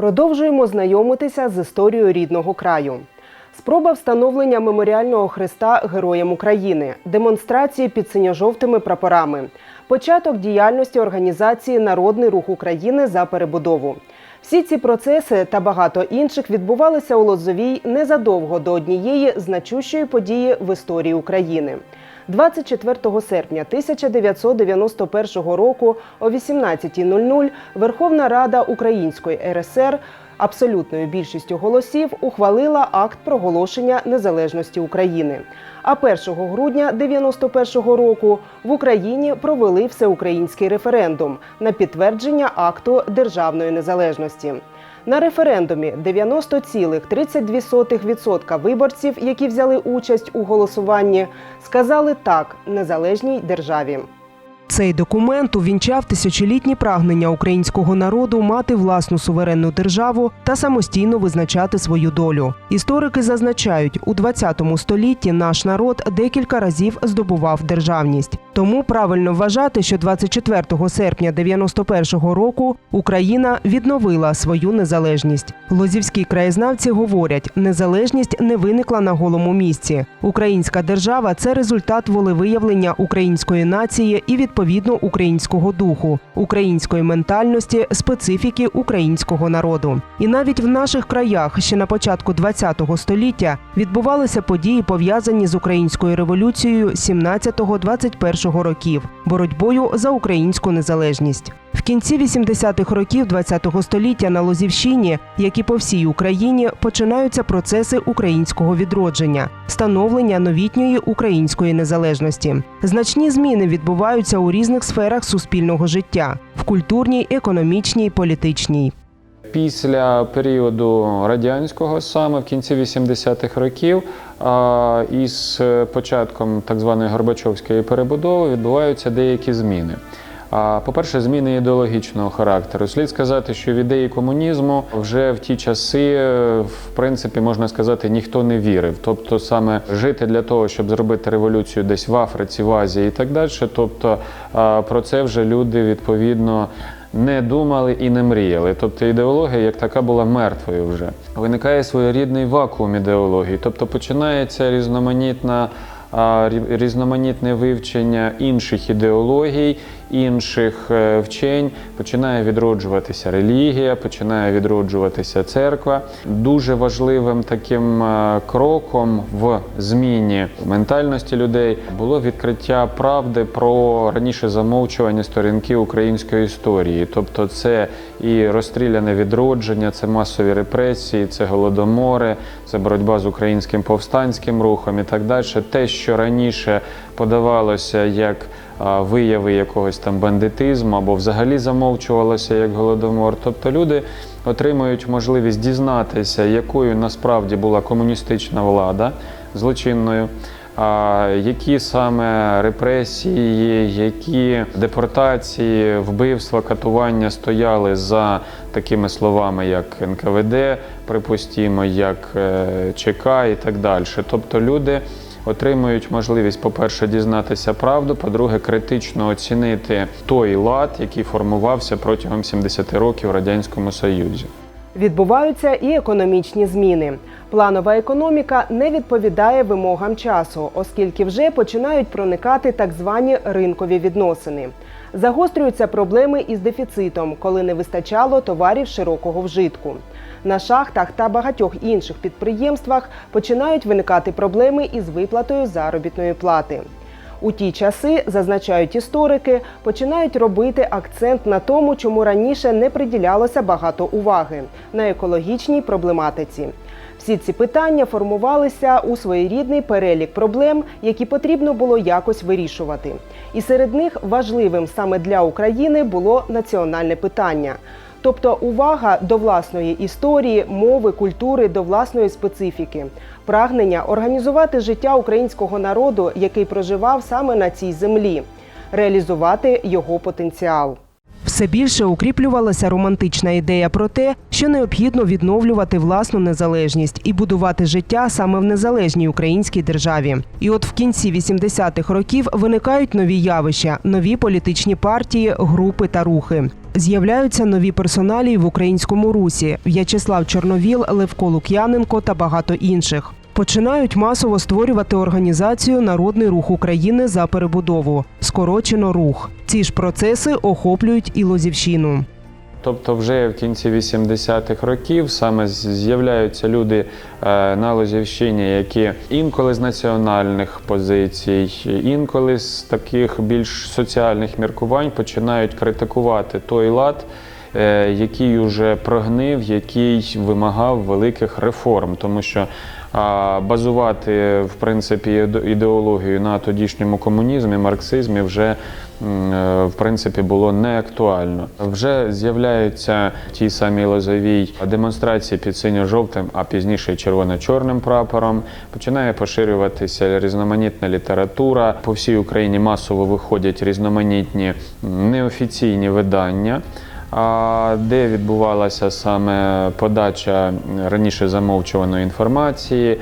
Продовжуємо знайомитися з історією рідного краю. Спроба встановлення меморіального хреста Героям України, демонстрації під синьо-жовтими прапорами, початок діяльності організації Народний рух України за перебудову. Всі ці процеси та багато інших відбувалися у Лозовій незадовго до однієї значущої події в історії України. 24 серпня 1991 року о 18.00 Верховна Рада Української РСР абсолютною більшістю голосів ухвалила акт проголошення незалежності України. А 1 грудня 91 року в Україні провели всеукраїнський референдум на підтвердження акту державної незалежності. На референдумі 90,32% виборців, які взяли участь у голосуванні, сказали так незалежній державі. Цей документ увінчав тисячолітні прагнення українського народу мати власну суверенну державу та самостійно визначати свою долю. Історики зазначають, у 20 столітті наш народ декілька разів здобував державність. Тому правильно вважати, що 24 серпня 91-го року Україна відновила свою незалежність. Лозівські краєзнавці говорять, незалежність не виникла на голому місці. Українська держава це результат волевиявлення української нації і відповідно українського духу, української ментальності, специфіки українського народу. І навіть в наших краях ще на початку 20 століття відбувалися події пов'язані з українською революцією 17-21 років, боротьбою за українську незалежність. В кінці 80-х років ХХ століття на Лозівщині, як і по всій Україні, починаються процеси українського відродження, становлення новітньої української незалежності. Значні зміни відбуваються у різних сферах суспільного життя в культурній, економічній, політичній. Після періоду радянського, саме в кінці 80-х років, із початком так званої Горбачовської перебудови відбуваються деякі зміни. По-перше, зміни ідеологічного характеру. Слід сказати, що в ідеї комунізму вже в ті часи, е, в принципі, можна сказати, ніхто не вірив. Тобто, саме жити для того, щоб зробити революцію десь в Африці, в Азії і так далі. Тобто про це вже люди відповідно не думали і не мріяли. Тобто ідеологія як така була мертвою вже. Виникає своєрідний вакуум ідеології, тобто починається різноманітна. Різноманітне вивчення інших ідеологій, інших е, вчень починає відроджуватися релігія, починає відроджуватися церква. Дуже важливим таким е, кроком в зміні ментальності людей було відкриття правди про раніше замовчувані сторінки української історії. Тобто, це і розстріляне відродження, це масові репресії, це голодомори, це боротьба з українським повстанським рухом і так далі. Те, що раніше подавалося як вияви якогось там бандитизму або взагалі замовчувалося як голодомор. Тобто люди отримують можливість дізнатися, якою насправді була комуністична влада злочинною. Які саме репресії, які депортації, вбивства, катування стояли за такими словами, як НКВД, припустімо, як е, ЧК і так далі. Тобто люди отримують можливість, по-перше, дізнатися правду, по-друге, критично оцінити той лад, який формувався протягом 70 років в Радянському Союзі. Відбуваються і економічні зміни. Планова економіка не відповідає вимогам часу, оскільки вже починають проникати так звані ринкові відносини. Загострюються проблеми із дефіцитом, коли не вистачало товарів широкого вжитку. На шахтах та багатьох інших підприємствах починають виникати проблеми із виплатою заробітної плати. У ті часи, зазначають історики, починають робити акцент на тому, чому раніше не приділялося багато уваги на екологічній проблематиці. Всі ці питання формувалися у своєрідний перелік проблем, які потрібно було якось вирішувати. І серед них важливим саме для України було національне питання. Тобто увага до власної історії, мови, культури, до власної специфіки, прагнення організувати життя українського народу, який проживав саме на цій землі, реалізувати його потенціал. Все більше укріплювалася романтична ідея про те, що необхідно відновлювати власну незалежність і будувати життя саме в незалежній українській державі. І от в кінці 80-х років виникають нові явища, нові політичні партії, групи та рухи. З'являються нові персоналії в українському русі: В'ячеслав Чорновіл, Левко Лук'яненко та багато інших. Починають масово створювати організацію Народний рух України за перебудову, скорочено рух. Ці ж процеси охоплюють і Лозівщину. Тобто, вже в кінці 80-х років саме з'являються люди е, на Лозівщині, які інколи з національних позицій, інколи з таких більш соціальних міркувань починають критикувати той лад, е, який уже прогнив, який вимагав великих реформ, тому що базувати в принципі іде- ідеологію на тодішньому комунізмі, марксизмі вже е, в принципі було не актуально. Вже з'являються ті самі лозові демонстрації під синьо-жовтим, а пізніше червоно-чорним прапором. Починає поширюватися різноманітна література. По всій Україні масово виходять різноманітні неофіційні видання. А де відбувалася саме подача раніше замовчуваної інформації,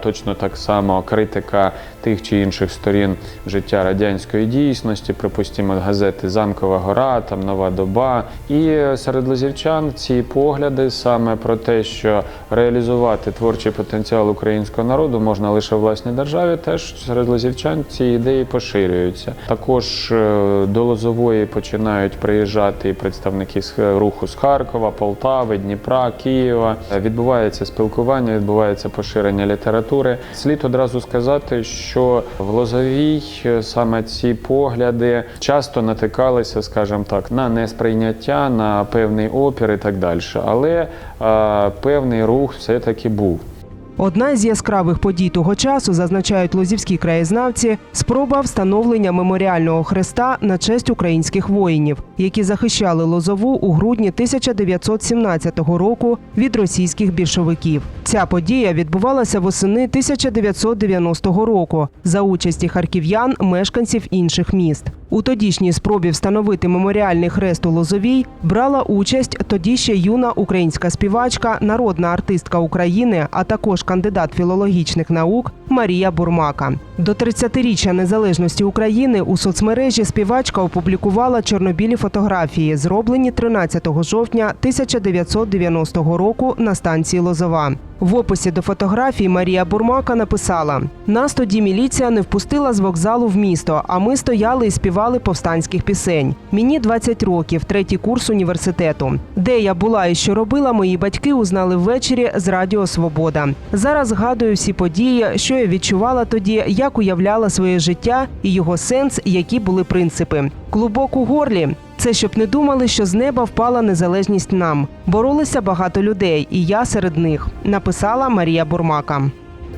точно так само критика тих чи інших сторін життя радянської дійсності, припустимо, газети Замкова гора, там Нова доба. І серед лозівчан ці погляди саме про те, що реалізувати творчий потенціал українського народу можна лише в власній державі, теж серед лозівчан ці ідеї поширюються. Також е, до Лозової починають приїжджати і представники е, руху з Харкова, Полтави, Дніпра, Києва. Відбувається спілкування, відбувається поширення літератури. Слід одразу сказати, що в Лозовій е, саме ці погляди часто натикалися, скажімо так, на несприйняття, на певний опір і так далі. Але е, певний рух все-таки був. Одна з яскравих подій того часу, зазначають лозівські краєзнавці, спроба встановлення меморіального хреста на честь українських воїнів, які захищали Лозову у грудні 1917 року від російських більшовиків. Ця подія відбувалася восени 1990 року за участі харків'ян, мешканців інших міст. У тодішній спробі встановити меморіальний хрест у Лозовій брала участь тоді ще юна українська співачка, народна артистка України, а також кандидат філологічних наук Марія Бурмака. До 30-річчя незалежності України у соцмережі співачка опублікувала чорнобілі фотографії, зроблені 13 жовтня 1990 року на станції Лозова. В описі до фотографій Марія Бурмака написала: нас тоді міліція не впустила з вокзалу в місто, а ми стояли і співали повстанських пісень. Мені 20 років, третій курс університету. Де я була і що робила, мої батьки узнали ввечері з Радіо Свобода. Зараз згадую всі події, що я відчувала тоді, як уявляла своє життя і його сенс, які були принципи. Клубок у горлі. Це щоб не думали, що з неба впала незалежність нам. Боролися багато людей, і я серед них, написала Марія Бурмака.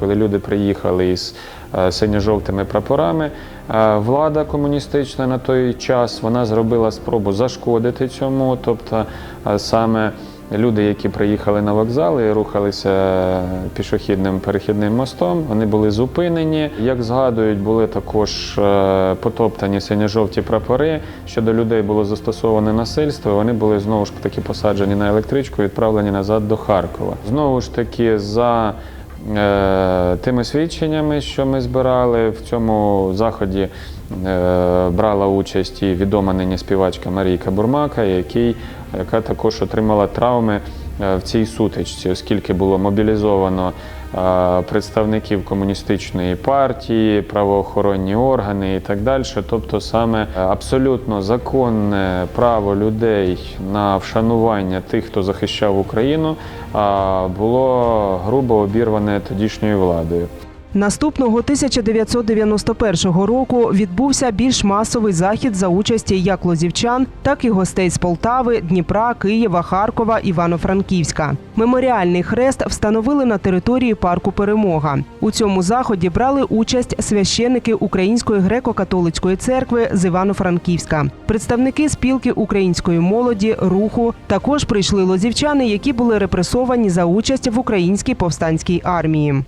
Коли люди приїхали із е, синьо-жовтими прапорами, е, влада комуністична на той час вона зробила спробу зашкодити цьому. Тобто е, саме люди, які приїхали на вокзал і рухалися пішохідним перехідним мостом, вони були зупинені. Як згадують, були також е, потоптані синьо-жовті прапори. Щодо людей було застосоване насильство. Вони були знову ж таки посаджені на електричку, і відправлені назад до Харкова. Знову ж таки, за Е, Тими свідченнями, що ми збирали в цьому заході, е, брала участь і відома нині співачка Марійка Бурмака, який, яка також отримала травми е, в цій сутичці, оскільки було мобілізовано е, представників комуністичної партії, правоохоронні органи і так далі. Тобто, саме абсолютно законне право людей на вшанування тих, хто захищав Україну, було грубо обірване тодішньою владою. Наступного 1991 року відбувся більш масовий захід за участі як лозівчан, так і гостей з Полтави, Дніпра, Києва, Харкова, Івано-Франківська. Меморіальний хрест встановили на території парку Перемога. У цьому заході брали участь священики Української греко-католицької церкви з Івано-Франківська, представники спілки української молоді, руху. Також прийшли лозівчани, які були репресовані за участь в українській повстанській армії.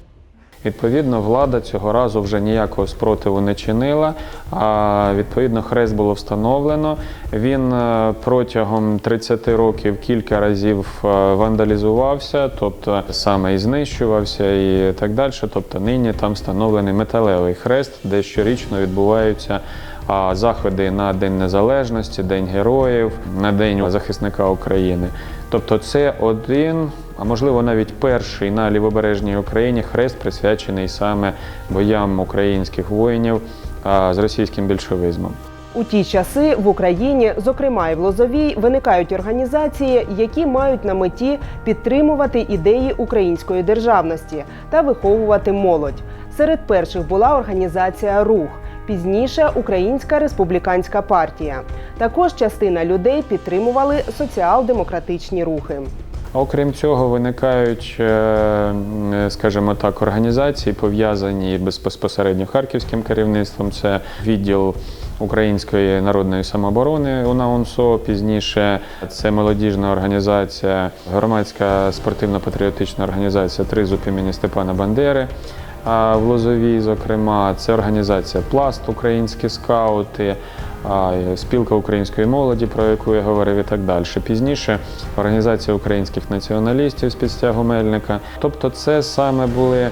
Відповідно, влада цього разу вже ніякого спротиву не чинила. А відповідно, хрест було встановлено. Він е, протягом 30 років кілька разів е, вандалізувався, тобто саме і знищувався, і так далі. Тобто нині там встановлений металевий хрест, де щорічно відбуваються а, заходи на День Незалежності, День Героїв, на День захисника України. Тобто, це один, а можливо навіть перший на лівобережній Україні хрест, присвячений саме боям українських воїнів з російським більшовизмом. У ті часи в Україні, зокрема і в Лозовій, виникають організації, які мають на меті підтримувати ідеї української державності та виховувати молодь. Серед перших була організація Рух. Пізніше Українська республіканська партія. Також частина людей підтримували соціал-демократичні рухи. Окрім цього, виникають, е, скажімо так, організації, пов'язані безпосередньо харківським керівництвом. Це відділ Української народної самооборони УНАУНСО. Пізніше це молодіжна організація, громадська спортивно-патріотична організація Тризуб імені Степана Бандери. А в Лозовій, зокрема, це організація Пласт, українські скаути, спілка української молоді, про яку я говорив, і так далі. Пізніше організація українських націоналістів з підстягу Мельника. Тобто, це саме були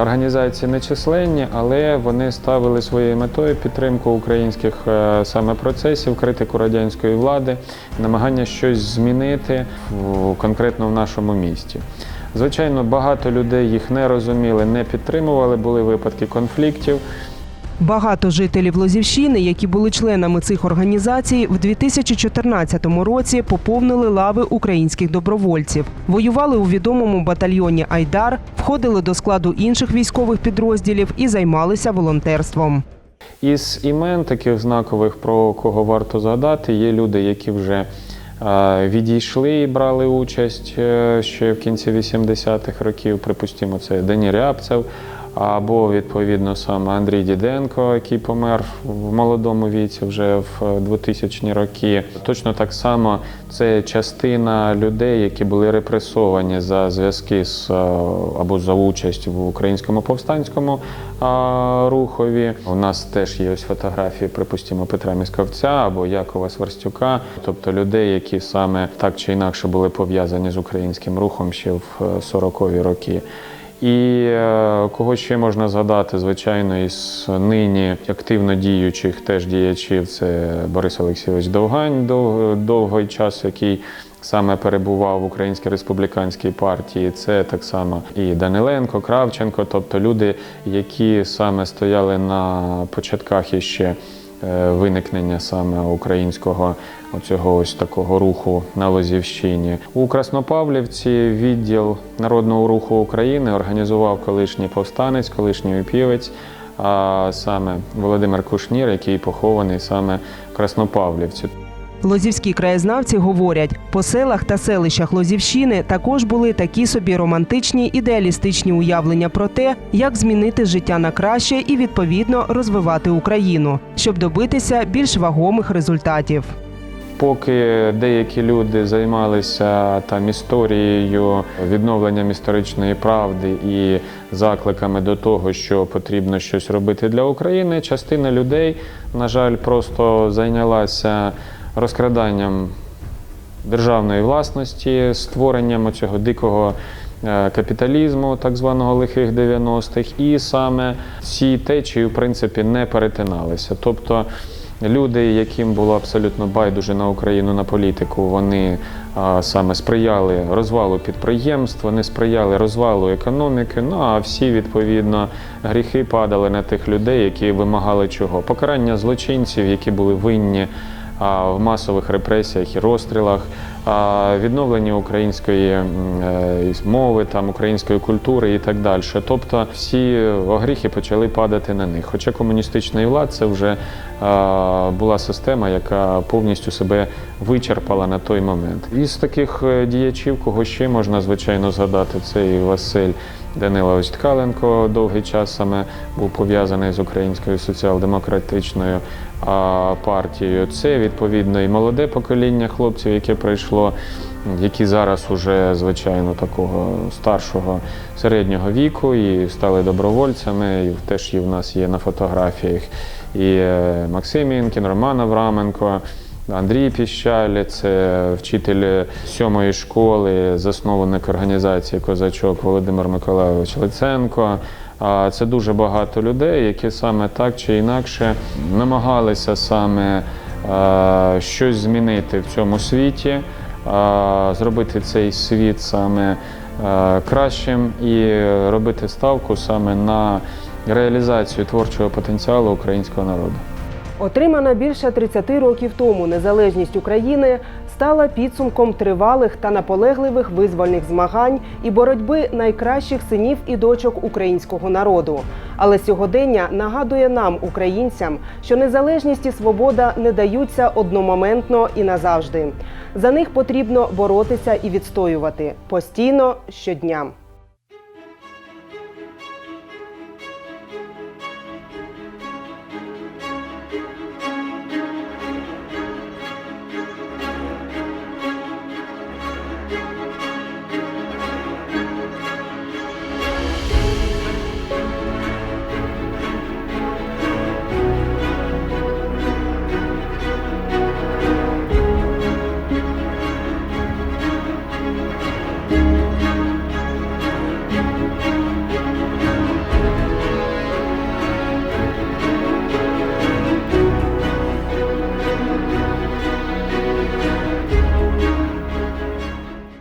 організації нечисленні, але вони ставили своєю метою підтримку українських е, саме процесів, критику радянської влади, намагання щось змінити конкретно в нашому місті. Звичайно, багато людей їх не розуміли, не підтримували, були випадки конфліктів. Багато жителів Лозівщини, які були членами цих організацій, в 2014 році поповнили лави українських добровольців. Воювали у відомому батальйоні Айдар, входили до складу інших військових підрозділів і займалися волонтерством. Із імен таких знакових, про кого варто згадати, є люди, які вже е, відійшли і брали участь е, ще в кінці 80-х років. Припустимо, це Дені Рябцев. Або відповідно саме Андрій Діденко, який помер в молодому віці, вже в 2000-ні роки. Точно так само це частина людей, які були репресовані за зв'язки з е, або за участь в українському повстанському рухові. У нас теж є ось фотографії, припустимо, Петра Місковця або Якова Сверстюка, тобто людей, які саме так чи інакше були пов'язані з українським рухом ще в е, 40-ві роки. І е, кого ще можна згадати, звичайно, із нині активно діючих теж діячів, це Борис Олексійович Довгань, дов, довгий час, який саме перебував в Українській республіканській партії. Це так само і Даниленко, Кравченко, тобто люди, які саме стояли на початках іще виникнення саме українського оцього ось такого руху на Лозівщині. У Краснопавлівці відділ Народного руху України організував колишній повстанець, колишній опівець, а саме Володимир Кушнір, який похований саме в Краснопавлівці. Лозівські краєзнавці говорять, по селах та селищах Лозівщини також були такі собі романтичні ідеалістичні уявлення про те, як змінити життя на краще і відповідно розвивати Україну, щоб добитися більш вагомих результатів. Поки деякі люди займалися там історією, відновленням історичної правди і закликами до того, що потрібно щось робити для України, частина людей, на жаль, просто зайнялася розкраданням державної власності, створенням цього дикого е, капіталізму, так званого лихих 90-х, і саме ці течії, в принципі, не перетиналися. Тобто люди, яким було абсолютно байдуже на Україну, на політику, вони саме сприяли розвалу підприємств, вони сприяли розвалу економіки. Ну а всі відповідно гріхи падали на тих людей, які вимагали чого? Покарання злочинців, які були винні в масових репресіях і розстрілах, а, відновлення української е, мови, там української культури і так далі. Тобто всі огріхи почали падати на них. Хоча комуністичний влад це вже була система, яка повністю себе вичерпала на той момент. Із таких е, діячів, кого ще можна звичайно згадати, це і Василь. Данилович Ткаленко довгий час саме був пов'язаний з українською соціал-демократичною партією. Це відповідно і молоде покоління хлопців, яке прийшло які зараз уже звичайно такого старшого середнього віку і стали добровольцями. І теж і в нас є на фотографіях і е, Максим Інкін, Роман Авраменко. Андрій Піщалі, це вчитель сьомої школи, засновник організації Козачок Володимир Миколайович Лиценко. Це дуже багато людей, які саме так чи інакше намагалися саме е, щось змінити в цьому світі, е, зробити цей світ саме е, кращим і робити ставку саме на реалізацію творчого потенціалу українського народу. Отримана більше 30 років тому незалежність України стала підсумком тривалих та наполегливих визвольних змагань і боротьби найкращих синів і дочок українського народу. Але сьогодення нагадує нам, українцям, що незалежність і свобода не даються одномоментно і назавжди. За них потрібно боротися і відстоювати постійно щодня.